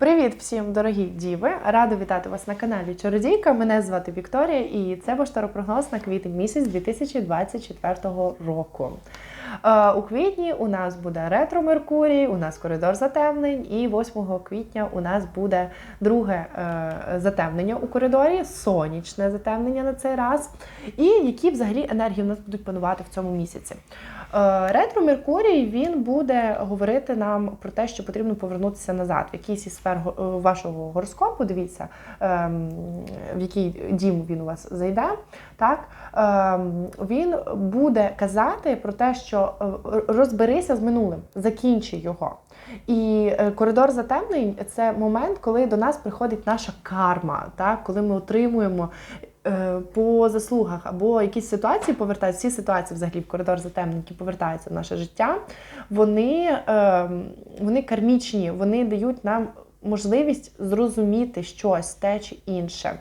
Привіт всім, дорогі діви! Рада вітати вас на каналі Чародійка. Мене звати Вікторія, і це ваш таропрогноз на квітень місяць 2024 року. Е, У квітні у нас буде ретро Меркурій, у нас коридор затемнень, і 8 квітня у нас буде друге е, затемнення у коридорі, сонячне затемнення на цей раз. І які взагалі енергії у нас будуть панувати в цьому місяці. Е, Ретро Меркурій він буде говорити нам про те, що потрібно повернутися назад в якийсь із сфер е, вашого гороскопу. Дивіться, ем, в який дім він у вас зайде. Так ем, він буде казати про те, що е, розберися з минулим, закінчи його. І коридор затемнень це момент, коли до нас приходить наша карма, так? коли ми отримуємо по заслугах або якісь ситуації повертаються, всі ситуації взагалі в коридор затемнень, які повертаються в наше життя, вони, е, вони кармічні, вони дають нам можливість зрозуміти щось, те чи інше.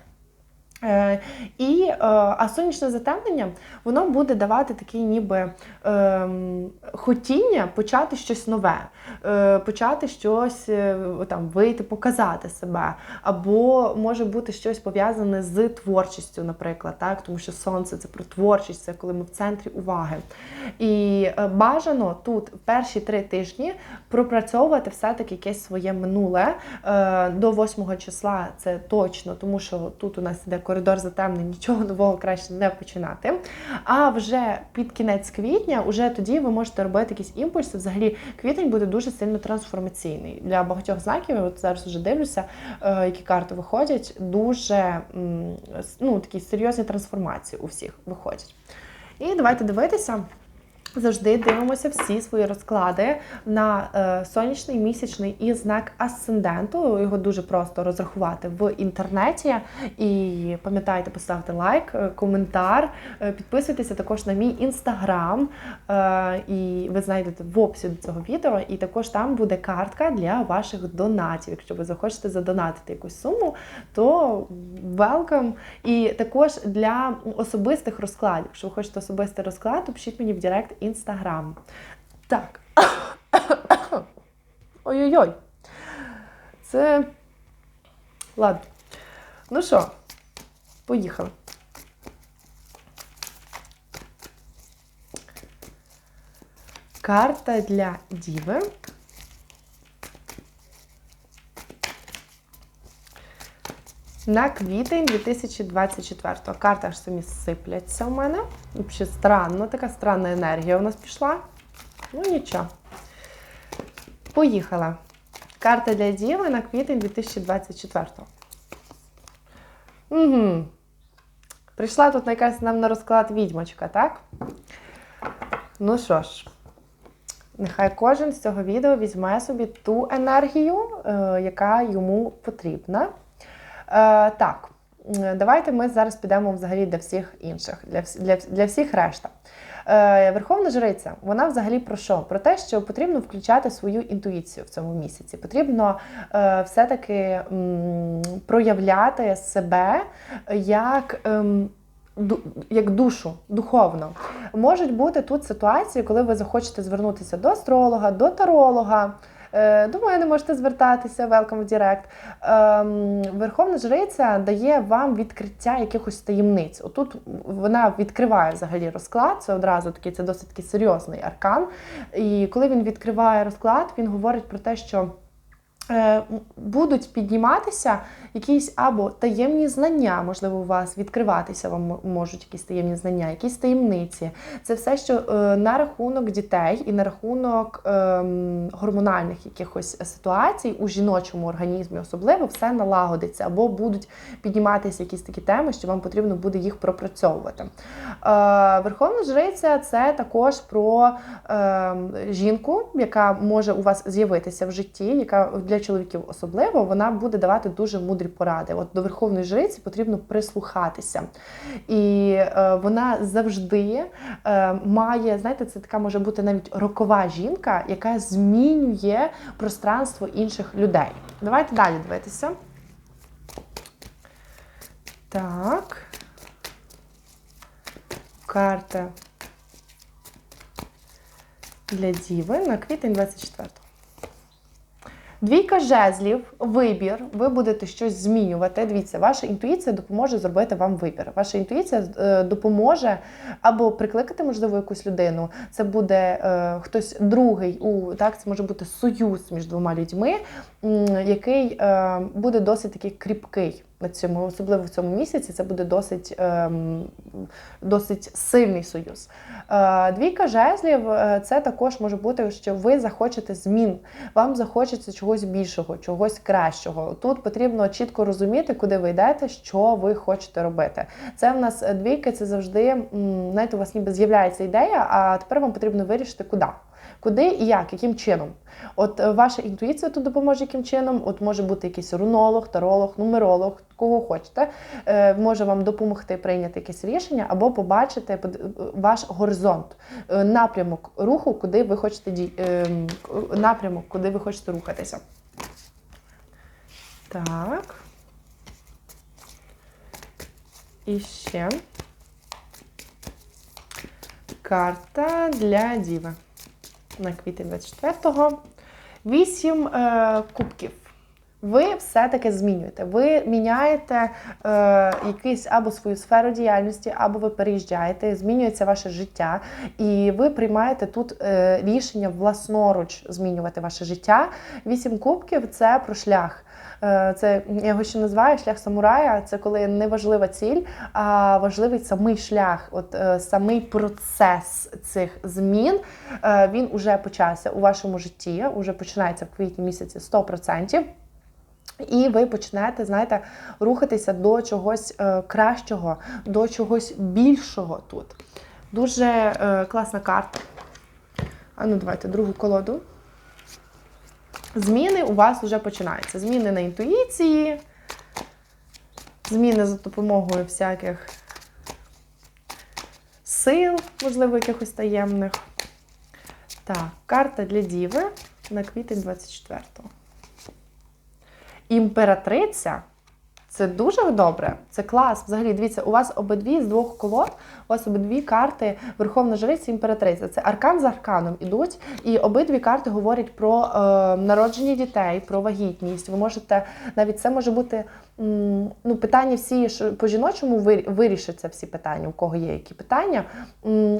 Е, і, е, а сонячне затемнення воно буде давати такий ніби ем, хотіння почати щось нове, е, почати щось е, там вийти, показати себе, або може бути щось пов'язане з творчістю, наприклад, так, тому що сонце це про творчість, це коли ми в центрі уваги. І бажано тут перші три тижні пропрацьовувати все-таки якесь своє минуле е, до 8 числа. Це точно, тому що тут у нас іде коридор затемний, нічого нового краще не починати. А вже під кінець квітня, уже тоді ви можете робити якісь імпульси. Взагалі, квітень буде дуже сильно трансформаційний для багатьох знаків. Я от зараз вже дивлюся, е, які карти виходять. Дуже ну, такі серйозні трансформації у всіх виходять. І давайте дивитися. Завжди дивимося всі свої розклади на е, сонячний, місячний і знак асценденту. Його дуже просто розрахувати в інтернеті. І пам'ятайте поставити лайк, е, коментар, е, підписуйтеся також на мій інстаграм. І ви знайдете в описі до цього відео. І також там буде картка для ваших донатів. Якщо ви захочете задонатити якусь суму, то welcome. І також для особистих розкладів. Якщо ви хочете особистий розклад, то пишіть мені в Директ інстаграм. Так. Ой-ой-ой. Це. Ладно. Ну що, поїхали. Карта для Діви. На квітень 2024 Карта аж самі сипляться у мене. Взагалі странно, така странна енергія у нас пішла. Ну нічого. Поїхала. Карта для Діви на квітень 2024. Угу. Прийшла тут якась нам на розклад відьмочка, так? Ну що ж, нехай кожен з цього відео візьме собі ту енергію, е, яка йому потрібна. Е, так, давайте ми зараз підемо взагалі для всіх інших, для, для, для всіх решта. Е, Верховна жриця, вона взагалі про що? Про те, що потрібно включати свою інтуїцію в цьому місяці. Потрібно е, все-таки м, проявляти себе як. ду- як душу, духовно. Можуть бути тут ситуації, коли ви захочете звернутися до астролога, до таролога. Е, До мене можете звертатися, welcome в Direct. Ем, Верховна жриця дає вам відкриття якихось таємниць. Отут вона відкриває взагалі розклад, це одразу такий, це досить такий серйозний аркан. І коли він відкриває розклад, він говорить про те, що е, будуть підніматися якісь або таємні знання, можливо, у вас відкриватися вам можуть якісь таємні знання, якісь таємниці. Це все, що е, на рахунок дітей і на рахунок ем, гормональних якихось ситуацій у жіночому організмі, особливо все налагодиться, або будуть підніматися якісь такі теми, що вам потрібно буде їх пропрацьовувати. Е, Верховна жриця це також про ем, жінку, яка може у вас з'явитися в житті, яка для чоловіків особливо вона буде давати дуже мудрі поради. От до верховної жриці потрібно прислухатися. І е, вона завжди е, має, знаєте, це така може бути навіть рокова жінка, яка змінює пространство інших людей. Давайте далі дивитися. Так. Карта для Діви на квітень 24. Двійка жезлів, вибір, ви будете щось змінювати. Дивіться, ваша інтуїція допоможе зробити вам вибір. Ваша інтуїція е, допоможе або прикликати, можливо, якусь людину. Це буде е, хтось другий, у так, це може бути союз між двома людьми, який е, буде досить такий кріпкий. Цьому, особливо в цьому місяці, це буде досить, ем, досить сильний союз. Е, двійка жезлів е, це також може бути, що ви захочете змін, вам захочеться чогось більшого, чогось кращого. Тут потрібно чітко розуміти, куди ви йдете, що ви хочете робити. Це в нас е, двійки, це завжди знаєте, у вас ніби з'являється ідея, а тепер вам потрібно вирішити, куди. Куди і як, яким чином? От е, ваша інтуїція тут допоможе яким чином. От може бути якийсь рунолог, таролог, нумеролог, кого хочете, е, може вам допомогти прийняти якесь рішення або побачити е, ваш горизонт, е, напрямок руху, куди ви хочете ді... е, напрямок, куди ви хочете рухатися. Так. І ще карта для Діви на квітень 24-го. Вісім е, кубків. Ви все-таки змінюєте. Ви міняєте е, якийсь або свою сферу діяльності, або ви переїжджаєте, змінюється ваше життя, і ви приймаєте тут е, рішення власноруч змінювати ваше життя. Вісім кубків це про шлях. Е, Це я його ще називаю шлях самурая. Це коли не важлива ціль, а важливий самий шлях, от е, самий процес цих змін. е, Він уже почався у вашому житті, уже починається в квітні місяці 100%. І ви почнете, знаєте, рухатися до чогось е, кращого, до чогось більшого тут. Дуже е, класна карта. А ну, давайте другу колоду. Зміни у вас вже починаються. Зміни на інтуїції, зміни за допомогою всяких сил, можливо, якихось таємних. Так, карта для Діви на квітень 24-го. Імператриця це дуже добре, це клас. Взагалі, дивіться, у вас обидві з двох колод, у вас обидві карти Верховна Жриця і імператриця. Це аркан за арканом ідуть, і обидві карти говорять про е, народження дітей, про вагітність. Ви можете навіть це може бути ну, питання всі що по жіночому вир- вирішаться всі питання, у кого є які питання.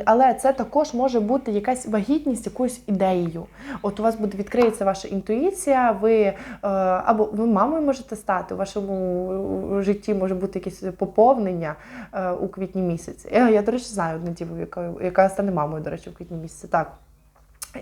Але це також може бути якась вагітність якоюсь ідеєю. От у вас буде відкриється ваша інтуїція, ви е, або ви мамою можете стати, у вашому е, житті може бути якесь поповнення е, у квітні місяці. Я, я, до речі, знаю одну діву, яка, яка стане мамою, до речі, у квітні місяці. Так.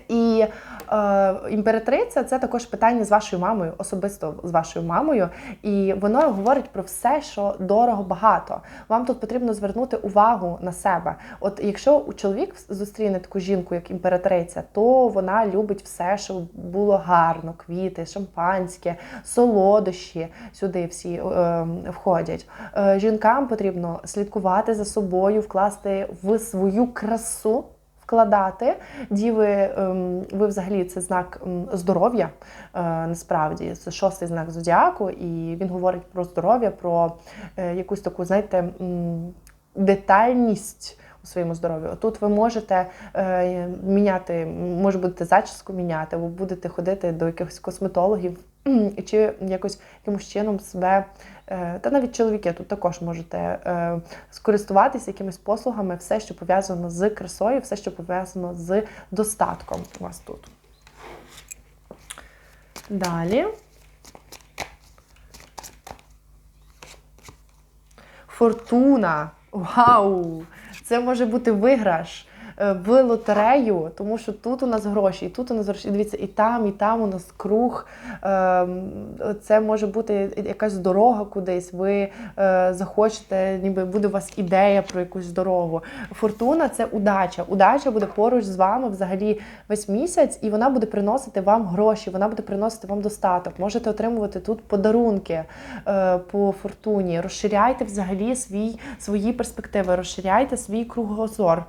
І е, імператриця це також питання з вашою мамою, особисто з вашою мамою. І воно говорить про все, що дорого багато. Вам тут потрібно звернути увагу на себе. От якщо у чоловік зустріне таку жінку, як імператриця, то вона любить все, що було гарно: квіти, шампанське, солодощі сюди всі е, входять. Е, жінкам потрібно слідкувати за собою, вкласти в свою красу вкладати. Діви, ем, ви взагалі це знак здоров'я. е, Насправді це шостий знак зодіаку, і він говорить про здоров'я, про е, якусь таку, знаєте, детальність. У своєму здоров'ю. Тут ви можете е, міняти, може будете зачіску міняти, або будете ходити до якихось косметологів, чи якось якимось чином себе, та навіть чоловіки тут також можете е, скористуватися якимись послугами, все, що пов'язано з красою, все, що пов'язано з достатком у вас тут. Далі. Фортуна. Вау! Це може бути виграш е, в лотерею, тому що тут у нас гроші, і тут у нас гроші. Дивіться, і там, і там у нас круг. Ем, Це може бути якась дорога кудись. Ви е, захочете, ніби буде у вас ідея про якусь дорогу. Фортуна це удача. Удача буде поруч з вами взагалі весь місяць, і вона буде приносити вам гроші, вона буде приносити вам достаток. Можете отримувати тут подарунки е, по фортуні. Розширяйте взагалі свій, свої перспективи, розширяйте свій кругозор.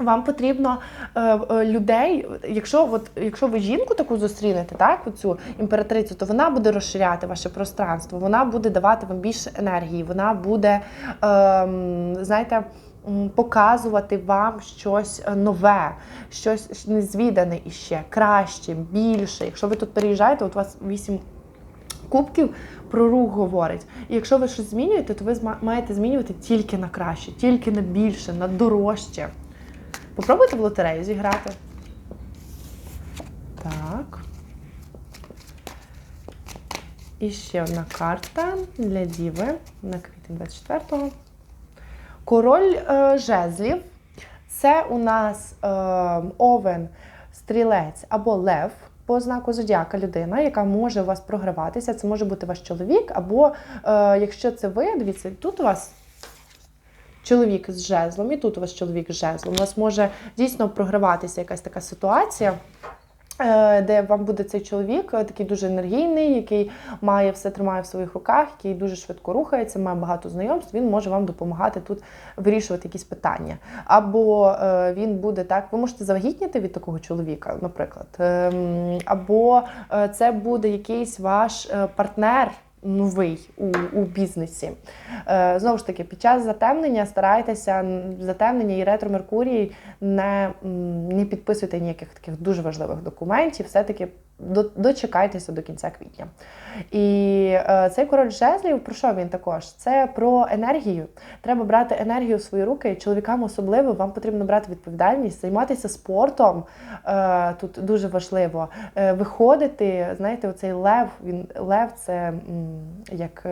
Вам потрібно е, е, людей, якщо от, якщо ви жінку таку зустрінете, так, оцю імператрицю, то вона буде розширяти ваше пространство, вона буде давати вам більше енергії, вона буде, е, знаєте, показувати вам щось е, нове, щось незвідане іще, краще, більше. Якщо ви тут переїжджаєте, от у вас 8 кубків про рух говорить. І якщо ви щось змінюєте, то ви маєте змінювати тільки на краще, тільки на більше, на дорожче. Попробуйте в лотерею зіграти. Так. І ще одна карта для Діви на квітень 24-го. Король е, жезлів. Це у нас е, овен, стрілець або лев по знаку зодіака людина, яка може у вас програватися. Це може бути ваш чоловік, або е, якщо це ви, дивіться, тут у вас чоловік з жезлом, і тут у вас чоловік з жезлом. У вас може дійсно програватися якась така ситуація. е, Де вам буде цей чоловік, е, такий дуже енергійний, який має все тримає в своїх руках, який дуже швидко рухається, має багато знайомств. Він може вам допомагати тут вирішувати якісь питання. Або е, він буде так, ви можете завагітніти від такого чоловіка, наприклад. Ем, або це буде якийсь ваш партнер. Новий у, у бізнесі. Е, знову ж таки, під час затемнення старайтеся затемнення і ретро Меркурій не, не підписуйте ніяких таких дуже важливих документів. Все-таки дочекайтеся до кінця квітня. І е, цей король жезлів, про що він також? Це про енергію. Треба брати енергію в свої руки. Чоловікам особливо вам потрібно брати відповідальність, займатися спортом. Е, тут дуже важливо. Е, виходити, знаєте, оцей лев, він лев це як.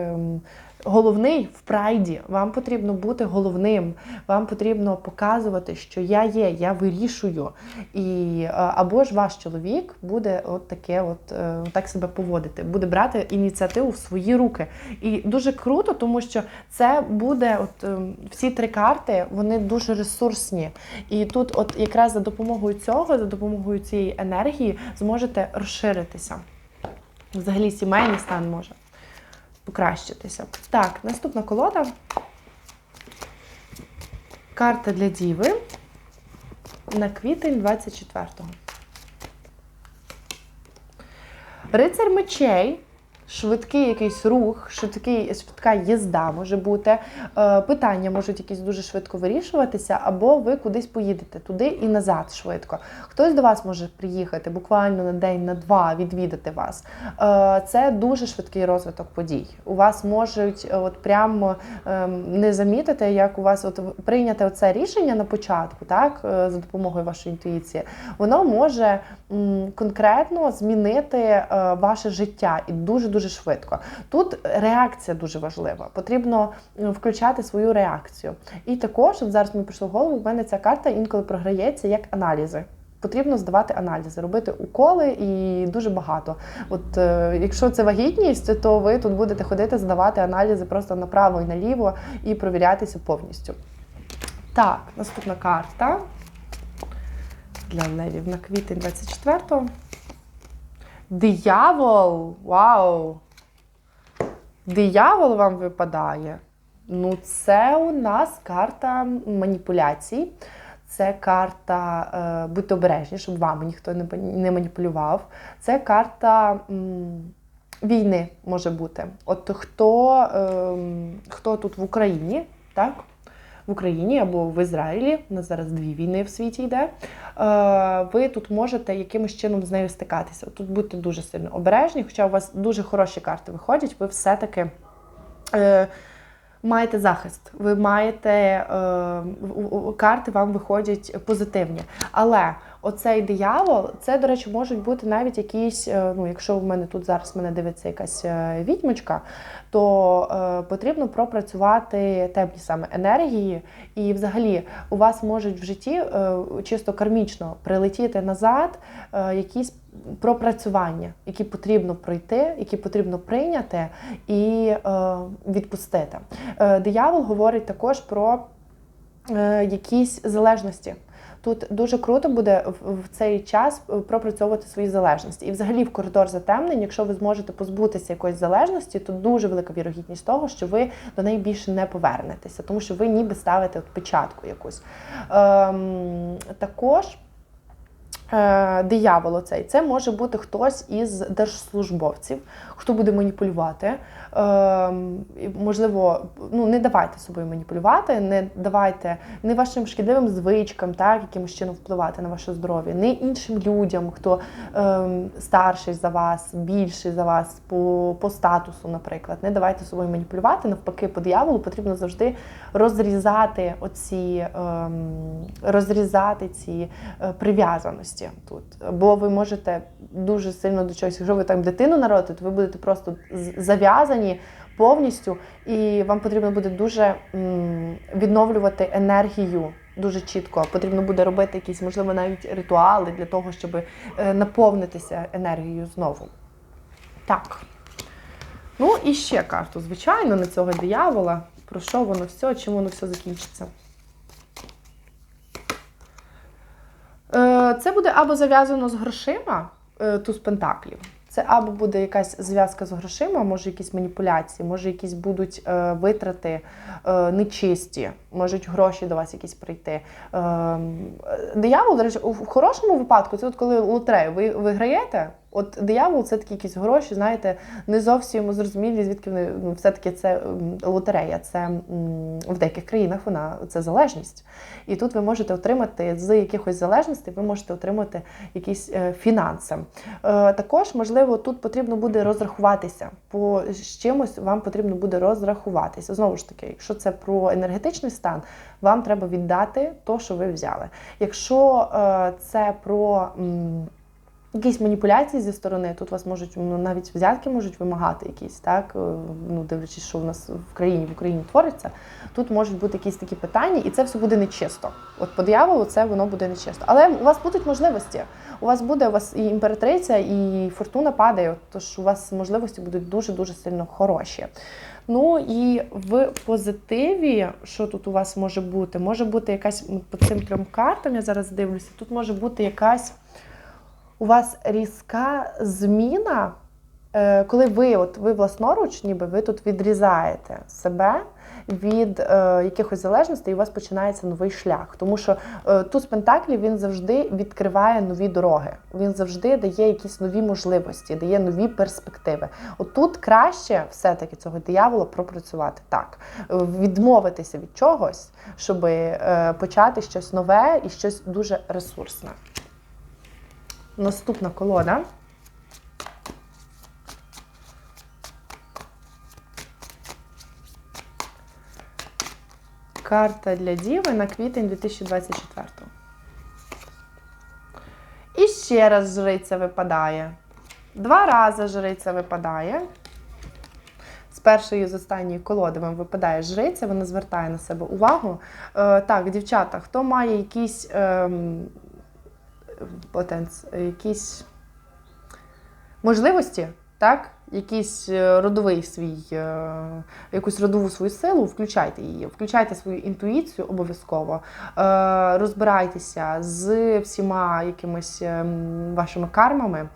Головний в прайді, вам потрібно бути головним, вам потрібно показувати, що я є, я вирішую. І або ж ваш чоловік буде от таке, от е, так себе поводити, буде брати ініціативу в свої руки. І дуже круто, тому що це буде, от е, всі три карти, вони дуже ресурсні. І тут, от якраз за допомогою цього, за допомогою цієї енергії, зможете розширитися. Взагалі, сімейний стан може покращитися. Так, наступна колода. Карта для Діви на квітень 24-го. Рицар мечей. Швидкий якийсь рух, швидкий, швидка їзда може бути. Е, питання можуть якісь дуже швидко вирішуватися, або ви кудись поїдете туди і назад швидко. Хтось до вас може приїхати буквально на день, на два, відвідати вас. Е, це дуже швидкий розвиток подій. У вас можуть е, от прямо ем, не замітити, як у вас от прийняти оце рішення на початку, так, за допомогою вашої інтуїції, воно може конкретно змінити ваше життя і дуже дуже швидко. Тут реакція дуже важлива. Потрібно включати свою реакцію. І також, от зараз мені прийшло в голову, в мене ця карта інколи програється як аналізи. Потрібно здавати аналізи, робити уколи і дуже багато. От е, якщо це вагітність, то ви тут будете ходити, здавати аналізи просто направо і наліво і провірятися повністю. Так, наступна карта для левів на квітень 24-го. Диявол! Вау! Диявол вам випадає. Ну, це у нас карта маніпуляцій. Це карта е, будьте обережні, щоб вами ніхто не, маніпулював. Це карта війни може бути. От хто, ем, хто тут в Україні, так? В Україні або в Ізраїлі, у нас зараз дві війни в світі йде. Е, ви тут можете якимось чином з нею стикатися. Тут будьте дуже сильно обережні, хоча у вас дуже хороші карти виходять, ви все-таки. Е, Маєте захист, ви маєте е, карти вам виходять позитивні. Але оцей диявол, це, до речі, можуть бути навіть якісь. е, ну, якщо в мене тут зараз мене дивиться якась е, відьмочка, то е, потрібно пропрацювати темні саме енергії. І взагалі у вас можуть в житті е, чисто кармічно прилетіти назад е, якісь пропрацювання, які потрібно пройти, які потрібно прийняти і е, відпустити. Е, диявол говорить також про е, якісь залежності. Тут дуже круто буде в, цей час е, пропрацьовувати свої залежності. І взагалі в коридор затемнень, якщо ви зможете позбутися якоїсь залежності, то дуже велика вірогідність того, що ви до неї більше не повернетеся, тому що ви ніби ставите от печатку якусь. Ем, також е, диявол оцей, це може бути хтось із держслужбовців, хто буде маніпулювати. Е, можливо, ну не давайте собою маніпулювати, не давайте не вашим шкідливим звичкам, так якимось чином впливати на ваше здоров'я, не іншим людям, хто е, старший за вас, більший за вас по, по статусу, наприклад. Не давайте собою маніпулювати. Навпаки, по дияволу потрібно завжди розрізати оці, е, розрізати ці е, прив'язаності тут. Бо ви можете дуже сильно до чогось, якщо ви там дитину народите, то ви будете просто зав'язані повністю, і вам потрібно буде дуже відновлювати енергію. Дуже чітко потрібно буде робити якісь, можливо, навіть ритуали для того, щоб е, наповнитися енергією знову. Так. Ну і ще карту, звичайно, на цього диявола. Про що воно все, чим воно все закінчиться? Е, Це буде або зав'язано з грошима, е, туз пентаклів. Це або буде якась зв'язка з грошима, може якісь маніпуляції, може якісь будуть е, витрати е, нечисті, можуть гроші до вас якісь прийти. Е, е, диявол, до речі, в хорошому випадку, це от коли лотерею ви виграєте. От диявол це такі якісь гроші, знаєте, не зовсім зрозумілі, звідки вони ну, все-таки це лотерея. Це в деяких країнах вона це залежність. І тут ви можете отримати з якихось залежностей, ви можете отримати якісь е, фінанси. Е, також, можливо, тут потрібно буде розрахуватися. По з чимось вам потрібно буде розрахуватися. Знову ж таки, якщо це про енергетичний стан, вам треба віддати то, що ви взяли. Якщо е, це про. Якісь маніпуляції зі сторони, тут вас можуть ну, навіть взятки можуть вимагати якісь, так е, ну дивлячись, що в нас в країні в Україні твориться. Тут можуть бути якісь такі питання, і це все буде нечисто. От по дияволу це воно буде нечисто. Але у вас будуть можливості. У вас буде у вас і імператриця, і фортуна падає. Тож у вас можливості будуть дуже дуже сильно хороші. Ну і в позитиві, що тут у вас може бути? Може бути якась ну, по цим трьом картам. Я зараз дивлюся. Тут може бути якась у вас різка зміна, е, коли ви, от ви власноруч, ніби ви тут відрізаєте себе від е, якихось залежностей, і у вас починається новий шлях. Тому що е, туз Пентаклів він завжди відкриває нові дороги. Він завжди дає якісь нові можливості, дає нові перспективи. От тут краще все-таки цього диявола пропрацювати так, відмовитися від чогось, щоб е, почати щось нове і щось дуже ресурсне. Наступна колода. Карта для Діви на квітень 2024. І ще раз жриця випадає. Два рази жриця випадає. З першої з останньої колоди вам випадає жриця, вона звертає на себе увагу. Е, так, дівчата, хто має якісь. ем, потенц, якісь можливості, так? Якийсь е, родовий свій, е, якусь родову свою силу, включайте її, включайте свою інтуїцію обов'язково, Е, розбирайтеся з всіма якимись ем, вашими кармами.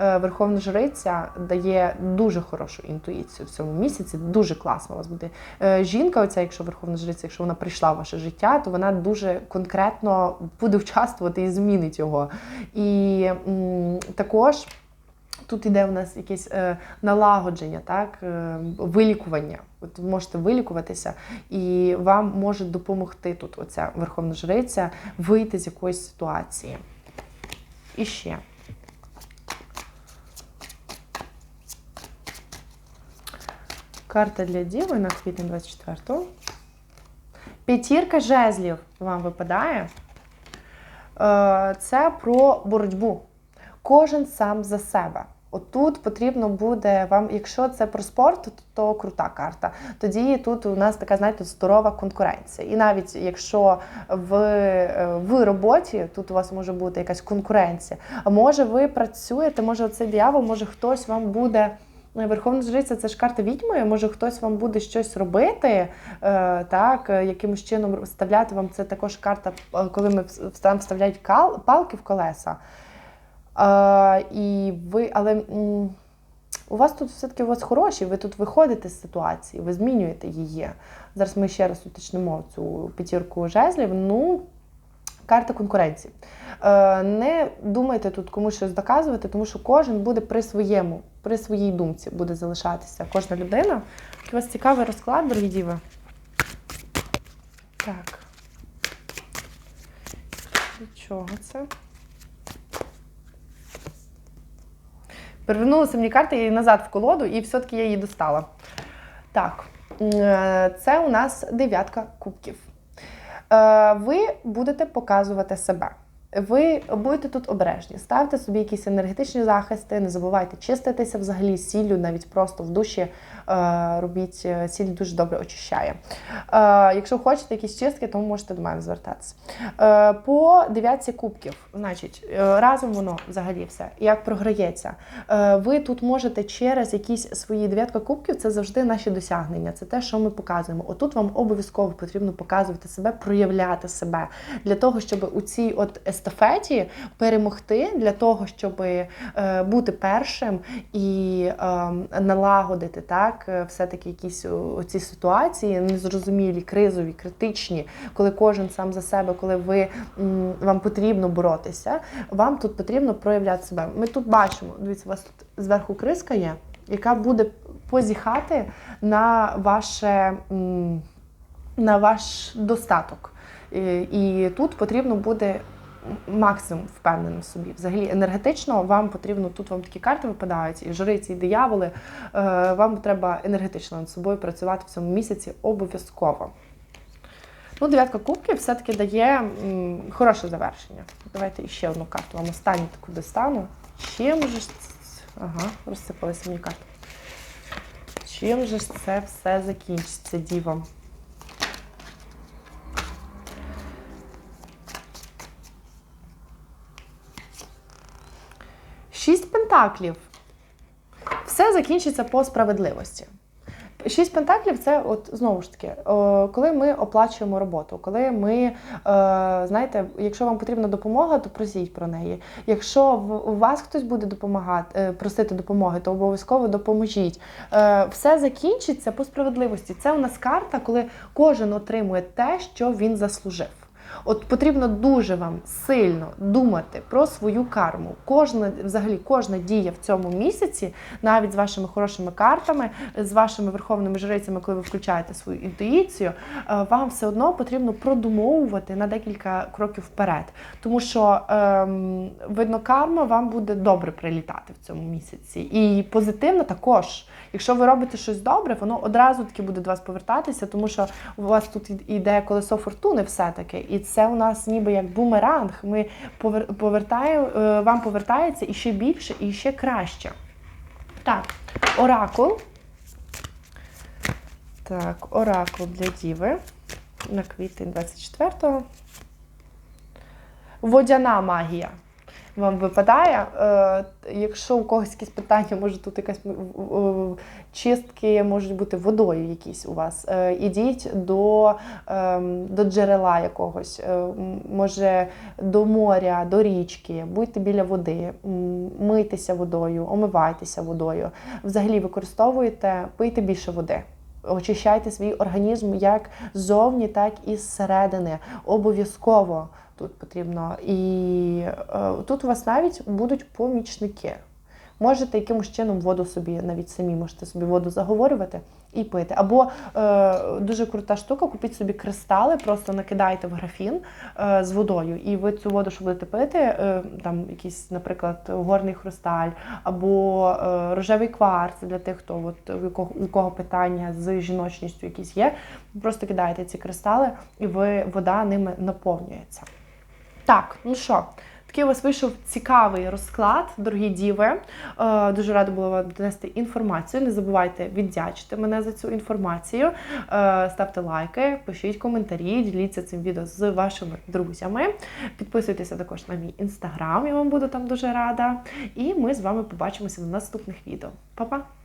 Е, Верховна жриця дає дуже хорошу інтуїцію в цьому місяці. Дуже класно у вас буде. Е, Жінка, оця, якщо верховна жриця, якщо вона прийшла в ваше життя, то вона дуже конкретно буде участвувати і змінить його. І також. Тут іде у нас якесь е, налагодження, так, е, вилікування. От ви можете вилікуватися, і вам може допомогти тут оця верховна жриця вийти з якоїсь ситуації. І ще. Карта для Діви на квітень 24-го. П'ятірка жезлів вам випадає. Е, Це про боротьбу. Кожен сам за себе. Отут потрібно буде вам, якщо це про спорт, то, то крута карта. Тоді тут у нас така, знаєте, здорова конкуренція. І навіть якщо в, е, в роботі тут у вас може бути якась конкуренція, а може ви працюєте, може цей диявол, може хтось вам буде. Ну, Верховна жриця це ж карта відьмою, може хтось вам буде щось робити, е, так, е, якимось чином вставляти вам це також карта, е, коли ми вставляють кал, палки в колеса. І ви, але у вас тут все-таки у вас хороші, ви тут виходите з ситуації, ви змінюєте її. Зараз ми ще раз уточнимо цю п'ятірку жезлів. Ну, карта конкуренції. Е, Не думайте тут комусь щось доказувати, тому що кожен буде при своєму, при своїй думці буде залишатися. Кожна людина. У вас цікавий розклад, дорогі діви. Так. Від чого це? Перевернулася мені карта, я її назад в колоду, і все-таки я її достала. Так, е, це у нас дев'ятка кубків. Е, Ви будете показувати себе. Ви будете тут обережні, ставте собі якісь енергетичні захисти, не забувайте чиститися взагалі сіллю, навіть просто в душі е, робіть е, сіль дуже добре очищає. Е, Якщо хочете якісь чистки, то можете до мене звертатися. По дев'ятці кубків, значить, разом воно взагалі все як програється. Ви тут можете через якісь свої дев'ятка кубків, це завжди наші досягнення, це те, що ми показуємо. Отут вам обов'язково потрібно показувати себе, проявляти себе для того, щоб у цій от естафеті перемогти, для того, щоб е, бути першим і е, налагодити так, е, все-таки якісь ці ситуації незрозумілі, кризові, критичні, коли кожен сам за себе, коли ви вам потрібно боротися, вам тут потрібно проявляти себе. Ми тут бачимо, дивіться, у вас тут зверху криска є, яка буде позіхати на ваше. на ваш достаток. І, і тут потрібно буде максимум впевненим в собі. Взагалі енергетично вам потрібно, тут вам такі карти випадають, і жриці, і дияволи. Е, вам треба енергетично над собою працювати в цьому місяці обов'язково. Ну, дев'ятка кубків все-таки дає м, хороше завершення. Давайте ще одну карту вам останню таку достану. Чим же ж ага, розсипалися мені карти. Чим же це все закінчиться, дівам? Шість пентаклів. Все закінчиться по справедливості. Шість пентаклів це, от знову ж таки, коли ми оплачуємо роботу, коли ми, е, знаєте, якщо вам потрібна допомога, то просіть про неї. Якщо у вас хтось буде допомагати, е, просити допомоги, то обов'язково допоможіть. Е, все закінчиться по справедливості. Це у нас карта, коли кожен отримує те, що він заслужив. От потрібно дуже вам сильно думати про свою карму. Кожна, взагалі, кожна дія в цьому місяці, навіть з вашими хорошими картами, з вашими верховними жрицями, коли ви включаєте свою інтуїцію, е, вам все одно потрібно продумовувати на декілька кроків вперед. Тому що ем, видно, карма вам буде добре прилітати в цьому місяці. І позитивно також. Якщо ви робите щось добре, воно одразу таки буде до вас повертатися, тому що у вас тут іде колесо фортуни все-таки, і це у нас ніби як бумеранг. Ми повер- повертає, е, вам повертається і ще більше, і ще краще. Так, оракул. Так, оракул для діви на квітень 24-го. Водяна магія вам випадає. Е, якщо у когось якісь питання, може тут якась чистки можуть бути водою якісь у вас. Е, ідіть до, ем, до джерела якогось, е, може до моря, до річки, будьте біля води, мийтеся водою, омивайтеся водою. Взагалі використовуйте, пийте більше води. Очищайте свій організм як ззовні, так і зсередини. Обов'язково тут потрібно. І е, тут у вас навіть будуть помічники. Можете якимось чином воду собі, навіть самі можете собі воду заговорювати і пити. Або е, дуже крута штука, купіть собі кристали, просто накидайте в графін е, з водою, і ви цю воду, що будете пити, е, там якийсь, наприклад, горний хрусталь, або е, рожевий кварц для тих, хто от, у, кого, у кого питання з жіночністю якісь є. Просто кидаєте ці кристали, і ви, вода ними наповнюється. Так, ну що, такий у вас вийшов цікавий розклад, дорогі діви. Е, дуже рада була вам донести інформацію. Не забувайте віддячити мене за цю інформацію. Е, ставте лайки, пишіть коментарі, діліться цим відео з вашими друзями. Підписуйтеся також на мій інстаграм, я вам буду там дуже рада. І ми з вами побачимося в наступних відео. Па-па!